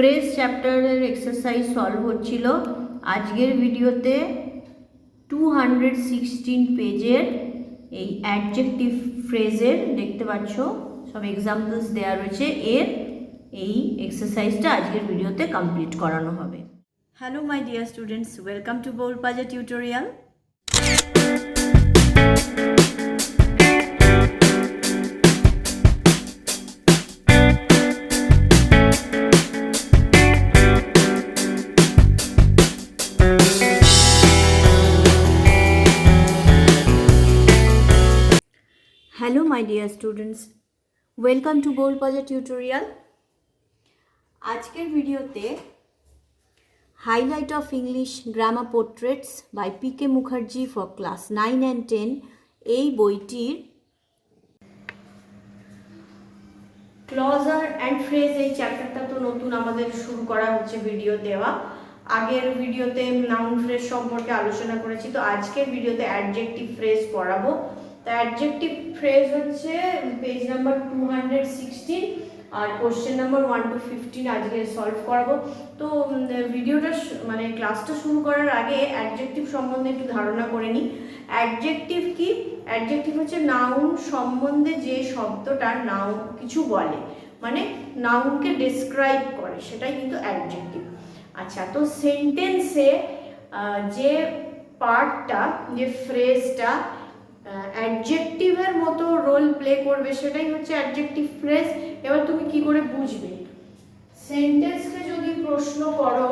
Phrase চ্যাপ্টারের exercise solve হচ্ছিল। আজকের ভিডিওতে টু হান্ড্রেড সিক্সটিন পেজের এই অ্যাডজেক্টিভ ফ্রেজের দেখতে পাচ্ছ। সব এক্সাম্পলস দেওয়া রয়েছে। এর এই এক্সারসাইজটা আজকের ভিডিওতে কমপ্লিট করানো হবে। Hello my dear students welcome to বৌলপাজা tutorial students welcome to বৌলপাজা টিউটোরিয়াল আজকের ভিডিওতে highlight of English grammar portraits by P K Mukherjee for class nine and ten এই বইটির ক্লজার অ্যান্ড ফ্রেজ এই চ্যাপ্টারটা তো নতুন আমাদের শুরু করা হচ্ছে ভিডিও দেওয়া। আগের ভিডিওতে নাউন ফ্রেজ সম্পর্কে আলোচনা করেছি, তো আজকের ভিডিওতে অ্যাডজেক্টিভ ফ্রেজ পড়াবো। অ্যাডজেক্টিভ ফ্রেজ হচ্ছে page number two hundred sixteen R question number one to fifteen আজকে সলভ করাবো। তো ভিডিওটা মানে ক্লাসটা শুরু করার আগে অ্যাডজেক্টিভ সম্বন্ধে একটু ধারণা করে নিই। অ্যাডজেক্টিভ কি? অ্যাডজেক্টিভ হচ্ছে নাউন সম্বন্ধে যে শব্দটা নাউন কিছু বলে মানে নাউনকে ডেসক্রাইব করে, সেটাই কিন্তু অ্যাডজেক্টিভ আচ্ছা তো সেন্টেন্সে যে পার্টটা যে ফ্রেজটা অ্যাডজেক্টিভের মতো রোল প্লে করবে, সেটাই হচ্ছে অ্যাডজেক্টিভ ফ্রেজ এবার তুমি কি করে বুঝবে? সেন্টেন্সকে যদি প্রশ্ন করো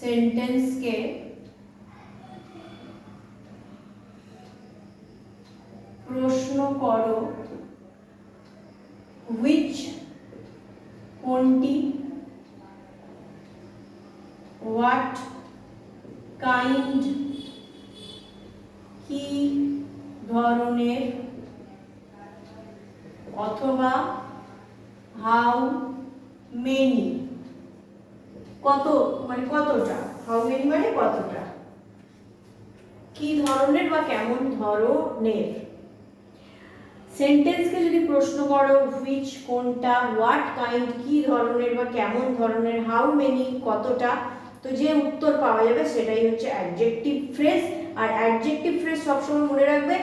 সেন্টেন্সকে প্রশ্ন করো হুইচ কোনটি হোয়াট কাইন্ড কি ধরনের? অথবা হাউ মেনি কত মানে কতটা? হাউ মেনি মানে কতটা? কি ধরনের বা কেমন ধরনের? সেন্টেন্সকে যদি প্রশ্ন করো হুইচ কোনটা হোয়াট কাইন্ড কি ধরনের বা কেমন ধরনের হাউ মেনি কতটা? তো যে উত্তর পাওয়া যাবে সেটাই হচ্ছে অ্যাডজেক্টিভ ফ্রেজ আর অ্যাডজেক্টিভ ফ্রেজ সবসময় মনে রাখবে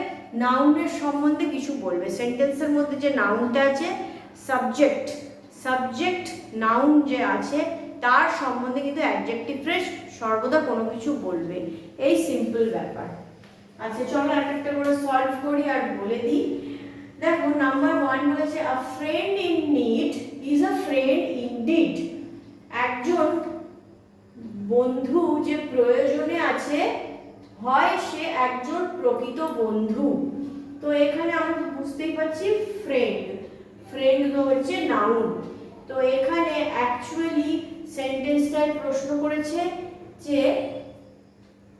নাউনের সম্বন্ধে কিছু বলবে। সেন্টেন্সের মধ্যে যে নাউনটা আছে সাবজেক্ট সাবজেক্ট নাউন যে আছে, তার সম্বন্ধে কিন্তু অ্যাডজেক্টিভ ফ্রেজ সর্বদা কোনো কিছু বলবে। এই সিম্পল ব্যাপার। আচ্ছা চলো এক একটা করে সলভ করি আর বলে দিই। দেখো নাম্বার ওয়ান বলেছে a friend in need is a friend in deed একজন বন্ধু যে প্রয়োজনে আছে হয় সে একজন প্রকৃত বন্ধু। তো এখানে আমরা বুঝতেই পারছি ফ্রেন্ড ফ্রেন্ড তো হচ্ছে নাউন তো এখানে অ্যাকচুয়ালি সেন্টেন্সটায় প্রশ্ন করেছে যে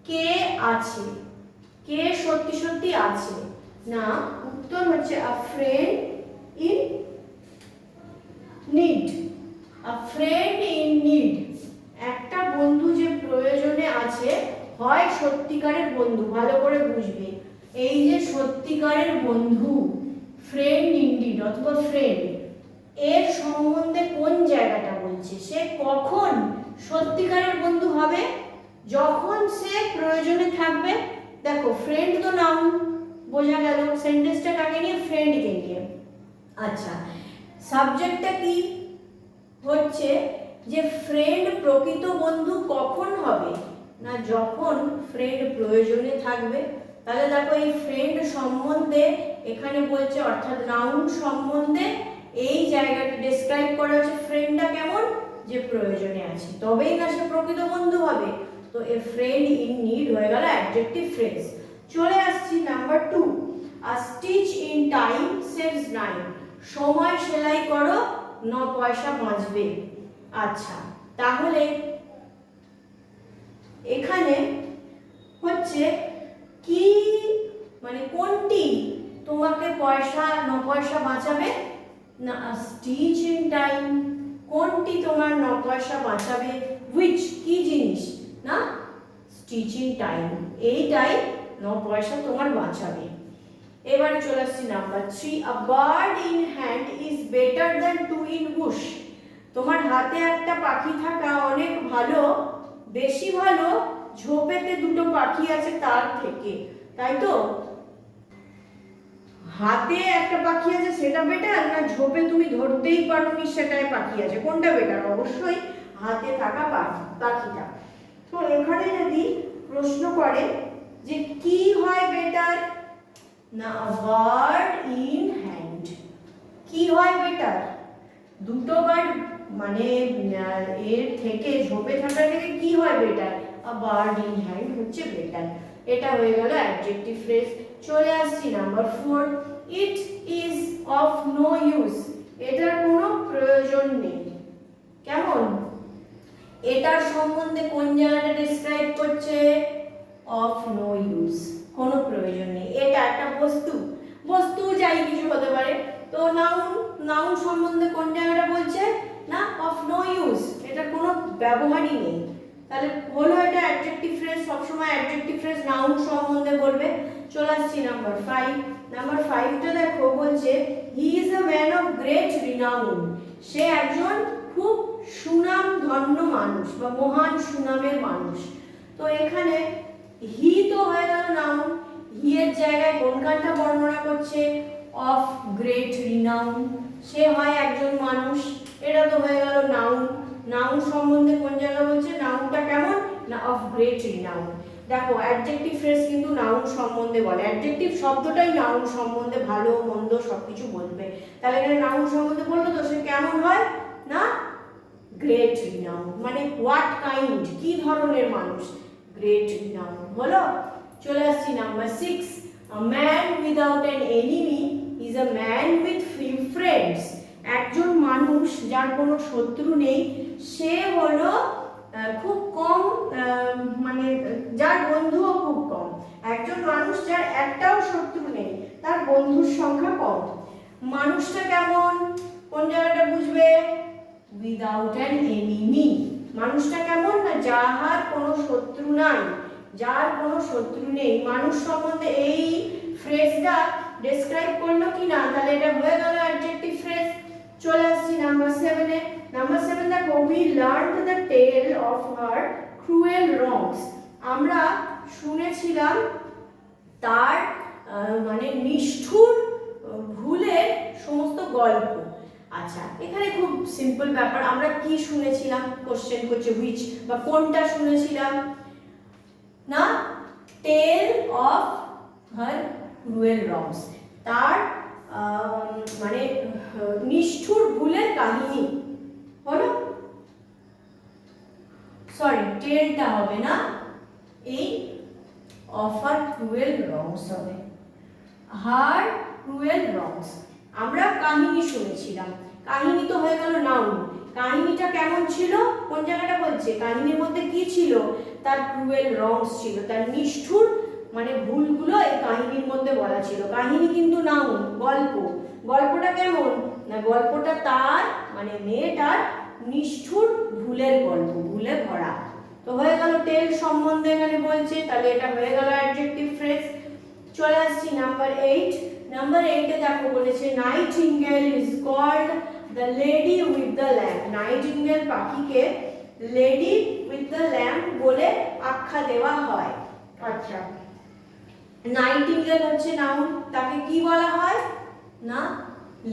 কে আছে? কে সত্যি সত্যি আছে? না, উত্তর হচ্ছে a friend in need a friend in need একটা বন্ধু যে হয় সত্যিকারের বন্ধু, ভালো করে বুঝবে। এই যে সত্যিকারের বন্ধু ফ্রেন্ড ইনডিড অথবা ফ্রেন্ড এর সম্বন্ধে কোন জায়গাটা বলছে? সে কখন সত্যিকারের বন্ধু হবে? যখন সে প্রয়োজনে থাকবে? দেখো ফ্রেন্ড তো নাউন বোঝা গেল সেন্টেন্সটা কাকে নিয়ে? ফ্রেন্ডকে নিয়ে। আচ্ছা সাবজেক্টটা কি? হচ্ছে যে ফ্রেন্ড প্রকৃত বন্ধু কখন হবে? না, যখন ফ্রেন্ড প্রয়োজনে থাকবে, তাহলে দেখো এই ফ্রেন্ড সম্বন্ধে এখানে বলছে, অর্থাৎ নাউন সম্বন্ধে এই জায়গাটা ডেসক্রাইব করা হচ্ছে ফ্রেন্ডটা কেমন? যে প্রয়োজনে আছে। তবেই না, সে প্রকৃত বন্ধু হবে। তো এ ফ্রেন্ড ইন নিড হয়ে গেল অ্যাডজেক্টিভ ফ্রেজ চলে আসছি number two a stitch in time saves nine সময় সেলাই করো, ন পয়সা বাঁচবে। আচ্ছা তাহলে এখানে হচ্ছে কি মানে কোনটি তোমাকে পয়সা ন পয়সা বাঁচাবে? না স্টিচ ইন টাইম কোনটি তোমার ন পয়সা বাঁচাবে? হুইচ কি জিনিস? না স্টিচিং টাইম এইটাই ন পয়সা তোমার বাঁচাবে। এবারে চলে আসছি number three a bird in hand is better than two in bush তোমার হাতে একটা পাখি থাকা অনেক ভালো। বেশি ভালো ঝোপেতে দুটো পাখি আছে তার থেকে, তাই তো? হাতে একটা পাখি আছে সেটা বেটার না ঝোপে তুমি ধরতেই পারোনি সেটাই পাখি আছে? কোনটা বেটার অবশ্যই হাতে থাকা পাখি পাখিটা। তো এখানে যদি প্রশ্ন করে যে কি হয় বেটার না বার্ড ইন হ্যান্ড কি হয় বেটার দুটো বার্ড মানে এর থেকে ঝোপে থাকা থেকে কি হয় better a bird in hand হচ্ছে বেটার এটা হয়ে গেল অ্যাডজেক্টিভ ফ্রেজ চলে আসছি number four it is of no use এটার কোনো প্রয়োজন নেই। কেমন? এটার সম্বন্ধে কোন জায়গাটা ডিসক্রাইব করছে? অফ নো ইউজ কোনো প্রয়োজন নেই। এটা একটা বস্তু। বস্তু যাই কিছু হতে পারে। তো নাউন নাউন সম্বন্ধে কোন জায়গাটা বলছে? না অফ নো ইউজ এটা কোনো ব্যবহারই নেই। তাহলে হলো এটা অ্যাডজেক্টিভ ফ্রেজ সবসময় অ্যাডজেক্টিভ ফ্রেজ নাউন সম্বন্ধে বলবে। চলে আসছি নাম্বার ফাইভ নাম্বার ফাইভটা দেখো, বলছে he is a man of great renown সে একজন খুব সুনাম ধন্য মানুষ বা মহান সুনামের মানুষ। তো এখানে হি তো হয়ে গেল নাউন হি এর জায়গায় কোনখানটা বর্ণনা করছে? অফ গ্রেট রিনাউন সে হয় একজন মানুষ। এটা তো হয়ে গেল নাউন নাউন সম্বন্ধে কোন জায়গা বলছে? নাউনটা কেমন? না অফ গ্রেট রিনাউন দেখো অ্যাডজেক্টিভ ফ্রেজ কিন্তু নাউন সম্বন্ধে বলে। অ্যাডজেক্টিভ শব্দটাই নাউন সম্বন্ধে ভালো, মন্দ সবকিছু বলবে। তাহলে এখানে নাউন সম্বন্ধে বলল তো সে কেমন হয়? না? গ্রেট রিনাউন মানে হোয়াট কাইন্ড কি ধরনের মানুষ? গ্রেট রিনাউন হলো চলে আসছি number six man without an enemy is a man with few friends একজন মানুষ যার কোনো শত্রু নেই, সে হলো খুব কম মানে যার বন্ধুও খুব কম। একজন মানুষ যার একটাও শত্রু নেই, তার বন্ধুর সংখ্যা কম। মানুষটা কেমন? কোন জায়গাটা বুঝবে? উইদাউট অ্যান এনিমি মানুষটা কেমন না, যাহার কোনো শত্রু নাই, যার কোনো শত্রু নেই। মানুষ সম্বন্ধে এই ফ্রেজটা ডেসক্রাইব করল কি না তাহলে এটা হয়ে গেল অ্যাডজেক্টিভ ফ্রেজ চলে আসছি নাম্বার সেভেনে নাম্বার সেভেন দেখো we learn the tale of her cruel wrongs আমরা শুনেছিলাম তার মানে নিষ্ঠুর ভুলের সমস্ত গল্প। আচ্ছা এখানে খুব সিম্পল ব্যাপার। আমরা কি শুনেছিলাম? কোশ্চেন করছে হুইচ বা কোনটা শুনেছিলাম? না? টেল অফ হার ক্রুয়েল রংস তার মানে নিষ্ঠুর ভুলের কাহিনী। হলো? সরি টেলটা হবে না। এই অফার ক্রুয়েল রংস হবে। হার ক্রুয়েল রংস আমরা কাহিনী শুনেছিলাম। কাহিনী তো হয়ে গেল নাউন কাহিনীটা কেমন ছিল? কোন জায়গাটা বলছে? কাহিনীর মধ্যে কি ছিল? তার ক্রুয়েল রংস ছিল, তার নিষ্ঠুর মানে ভুলগুলো এই কাহিনীর মধ্যে বলা ছিল। কাহিনী কিন্তু নাউন, গল্প। গল্পটা কেমন? না, গল্পটা তার মানে মেয়েটার নিষ্ঠুর ভুলের গল্প, ভুলে ভরা। তো হয়ে গেল টেল সম্বন্ধে এখানে বলছে, তাহলে এটা হয়ে গেল অ্যাডজেক্টিভ ফ্রেজ চলে আসছি নাম্বার এইট নাম্বার এইটে দেখো বলেছে Nightingale is called the lady with the lamp Nightingale পাখিকে লেডি উইথ দ্য ল্যাম্প বলে আখ্যা দেওয়া হয়। আচ্ছা। নাইটিঙ্গেল হচ্ছে নাউন তাকে কি বলা হয়? না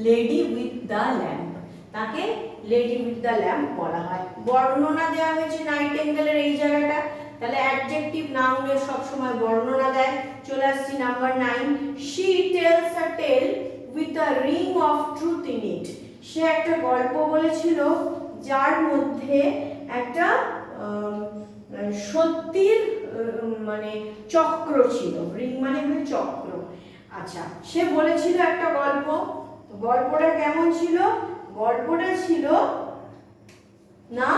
লেডি উইথ দ্য ল্যাম্প তাকে লেডি উইথ দ্য ল্যাম্প বলা হয়। বর্ণনা দেওয়া হয়েছে নাইটিঙ্গেলের এই জায়গাটা। তাহলে অ্যাডজেক্টিভ নাউনের সবসময় বর্ণনা দেয়। চলে আসছি number nine she tells a tale with a ring of truth in it সে একটা গল্প বলেছিল, যার মধ্যে একটা সত্যির মানে চক্র ছিল। চক্র। আচ্ছা সে বলেছিল একটা গল্প। গল্পটা কেমন ছিল? গল্পটা ছিল, না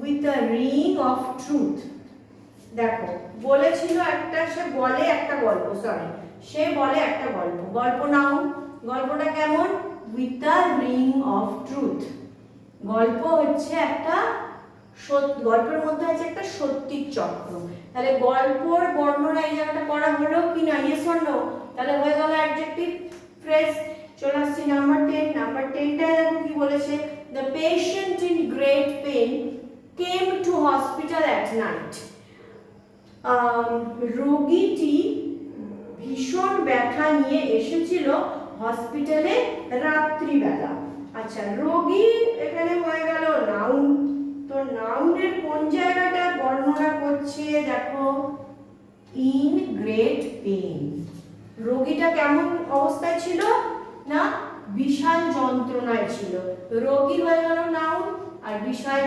with a ring of truth দেখো, বলেছিল একটা, সে বলে একটা গল্প সরি সে বলে একটা গল্প। গল্প নাও গল্পটা কেমন? With a ring of truth গল্প হচ্ছে একটা গল্পের মধ্যে আছে একটা সত্যির চক্র। তাহলে গল্পর বর্ণনা এই জায়গাটা করা হলো কি না? ইয়েস অর নো তাহলে হয়ে গেল অ্যাডজেক্টিভ ফ্রেজ চলে আসছি নাম্বার টেন নাম্বার টেনটায় দেখো কি বলেছে the patient in great pain came to hospital at night রোগীটি ভীষণ ব্যথা নিয়ে এসেছিল হসপিটালে রাত্রিবেলা। আচ্ছা রোগী এখানে হয়ে গেল নাউন বর্ণনা করছে দেখো ইন গ্রেট পেইন রোগীটা কেমন অবস্থায় ছিল? না, বিশাল যন্ত্রণায় ছিল। রোগী হয়ে গেল নাউন আর বিশাল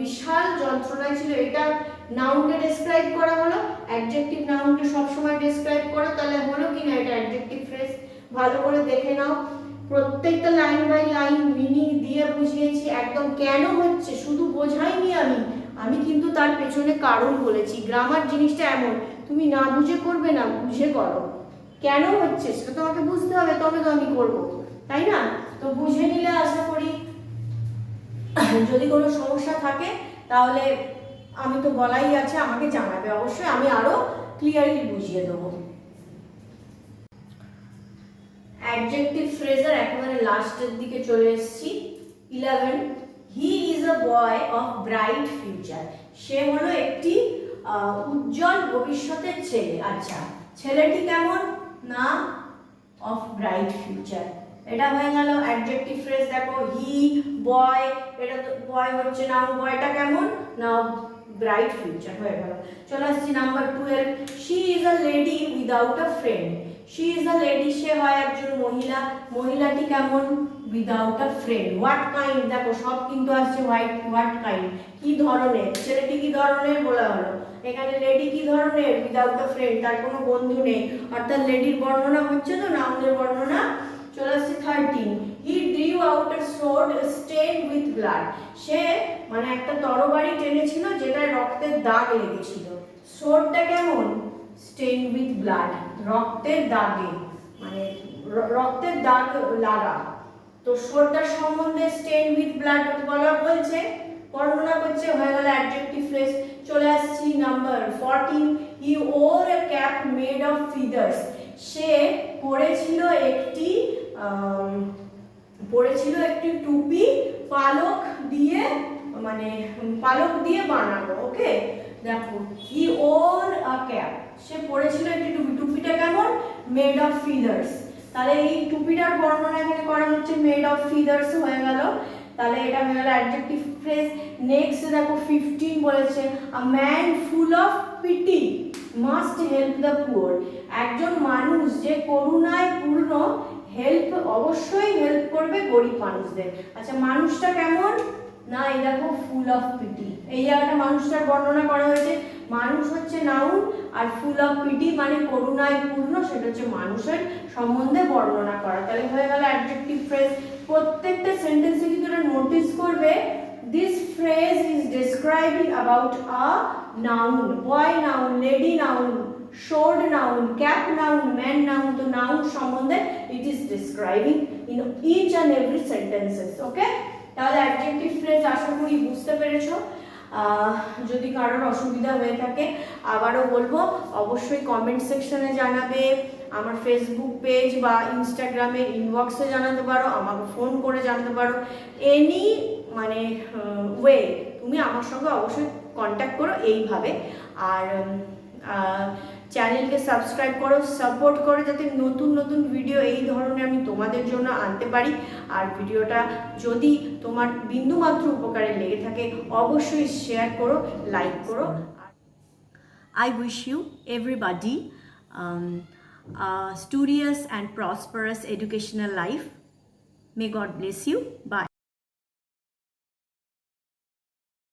বিশাল যন্ত্রণায় ছিল। এটা নাউনকে ডেসক্রাইব করা হলো। অ্যাডজেক্টিভ নাউনকে সবসময় ডেসক্রাইব করো, তাহলে হলো কি না এটা অ্যাডজেক্টিভ ফ্রেজ ভালো করে দেখে নাও। প্রত্যেকটা লাইন বাই লাইন মিনিং দিয়ে বুঝিয়েছি। একদম কেন হচ্ছে? শুধু বোঝাইনি আমি। আমি কিন্তু তার পেছনে কারণ বলেছি, গ্রামার জিনিসটা এমন, তুমি না বুঝে করবে না বুঝে করো। কেন হচ্ছে? সেটা তোমাকে বুঝতে হবে, তবে তো আমি করব। তাই না? তো বুঝে নিলে আশা করি যদি কোনো সমস্যা থাকে, তাহলে আমি তো বলাই আছে, আমাকে জানাবে। অবশ্যই আমি আরও ক্লিয়ারলি বুঝিয়ে দেবো। অ্যাডজেক্টিভ ফ্রেজার একেবারে লাস্টের দিকে চলে এসেছি। Eleven he is a boy of bright future সে হলো একটি উজ্জ্বল ভবিষ্যতের ছেলে। আচ্ছা ছেলেটি কেমন? না অফ ব্রাইট ফিউচার এটা হয়ে গেল অ্যাডজেক্টিভ ফ্রেজ দেখো হি বয় এটা তো বয় হচ্ছে না বয়টা কেমন? না ব্রাইট ফিউচার হয়ে গেল। চলে আসছি number twelve she is a lady without a friend she is a lady সে হয় একজন মহিলা। মহিলাটি কেমন? Without a friend what kind দেখো, সব কিন্তু আসছে হোয়াইট হোয়াট কাইন্ড কি ধরনের? ছেলেটি কি ধরনের বলা হলো? এখানে লেডি কি ধরনের? উইদাউট আ ফ্রেন্ড তার কোনো বন্ধু নেই। অর্থাৎ লেডির বর্ণনা হচ্ছে তো নাউনের বর্ণনা? চলে আসছে thirteen he drew out a sword stained with blood সে মানে একটা তরবারি টেনেছিল যেটায় রক্তের দাগ লেগেছিল। সোর্ডটা কেমন? স্টেন উইথ ব্লাড রক্তের দাগে মানে রক্তের দাগ লাগা। তো সোর্ডটার সম্বন্ধে স্টেন উইথ ব্লাড বলা বলছে বর্ণনা করছে, হয়ে গেল অ্যাডজেক্টিভ ফ্রেজ চলে আসছি number fourteen he wore a cap made of feathers সে পরেছিল একটি পরেছিল একটি টুপি পালক দিয়ে মানে পালক দিয়ে বানানো ওকে দেখো হি ওর আ ক্যাপ সে পরেছিল একটি টুপি, টুপিটা কেমন? মেড অফ ফিদার্স তাহলে এই টুপিটার বর্ণনা এখানে করা হচ্ছে মেড অফ ফিদার্স হয়ে গেল। তাহলে এটা হয়ে গেল অ্যাডজেক্টিভ ফ্রেজ নেক্সট দেখো ফিফটিন বলেছে a man full of pity must help the poor একজন মানুষ যে করুণায় পূর্ণ হেল্প অবশ্যই হেল্প করবে গরিব মানুষদের। আচ্ছা মানুষটা কেমন? না, এই দেখো ফুল অফ পিটি এই জায়গাটা মানুষটার বর্ণনা করা হয়েছে। মানুষ হচ্ছে নাউন আর ফুল অফ পিটি মানে করুণায় পূর্ণ, সেটা হচ্ছে মানুষের সম্বন্ধে বর্ণনা করা। তাহলে হয়ে গেল অ্যাডজেক্টিভ ফ্রেজ প্রত্যেকটা সেন্টেন্সে কিন্তু নোটিস করবে this phrase is describing about a noun boy noun lady noun sword noun cap noun man noun তো নাউন সম্বন্ধে it is describing in each and every sentences okay তাহলে অ্যাডজেক্টিভ ফ্রেজ আশা করি বুঝতে পেরেছ। যদি কারোর অসুবিধা হয়ে থাকে, আবারও বলব, অবশ্যই কমেন্ট সেকশনে জানাবে, আমার ফেসবুক পেজ বা ইনস্টাগ্রামে ইনবক্সে জানাতে পারো, আমাকে ফোন করে জানাতে পারো এনি মানে ওয়ে তুমি আমার সঙ্গে অবশ্যই কন্ট্যাক্ট করো এইভাবে। আর চ্যানেলকে সাবস্ক্রাইব করো সাপোর্ট করো যাতে নতুন নতুন ভিডিও এই ধরনের আমি তোমাদের জন্য আনতে পারি আর ভিডিওটা যদি তোমার বিন্দুমাত্র উপকারে লেগে থাকে অবশ্যই শেয়ার করো লাইক করো you, everybody, um, a studious and prosperous educational life. May God bless you. Bye.